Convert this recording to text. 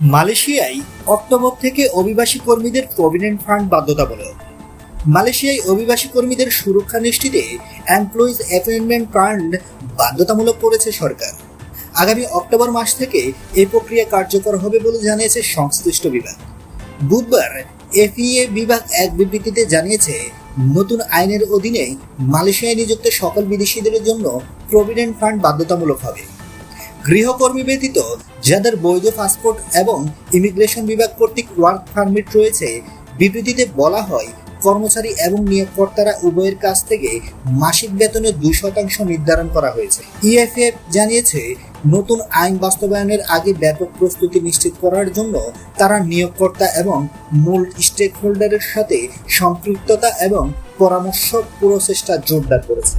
মালয়েশিয়ায় অক্টোবর থেকে অভিবাসী কর্মীদের প্রভিডেন্ট ফান্ড বাধ্যতামূলক মালয়েশিয়ায় অভিবাসী কর্মীদের সুরক্ষা নিশ্চিতে এমপ্লয়িজ অ্যাপয়েন্টমেন্ট ফান্ড বাধ্যতামূলক করেছে সরকার। আগামী অক্টোবর মাস থেকে এই প্রক্রিয়া কার্যকর হবে বলে জানিয়েছে সংশ্লিষ্ট বিভাগ। বুধবার এফইএ বিভাগ এক বিবৃতিতে জানিয়েছে, নতুন আইনের অধীনে মালয়েশিয়ায় নিযুক্ত সকল বিদেশিদের জন্য প্রভিডেন্ট ফান্ড বাধ্যতামূলক হবে। গৃহকর্মী ব্যতীত যাদের বৈধ পাসপোর্ট এবং ইমিগ্রেশন বিভাগ কর্তৃক ওয়ার্ক পারমিট রয়েছে, বিবৃতিতে বলা হয়, কর্মচারী এবং নিয়োগকর্তারা উভয়ের কাছ থেকে মাসিক বেতনের দুই শতাংশ নির্ধারণ করা হয়েছে। ইএফএফ জানিয়েছে, নতুন আইন বাস্তবায়নের আগে ব্যাপক প্রস্তুতি নিশ্চিত করার জন্য তারা নিয়োগকর্তা এবং মূল স্টেক হোল্ডারের সাথে সম্পৃক্ততা এবং পরামর্শ প্রচেষ্টা জোরদার করেছে।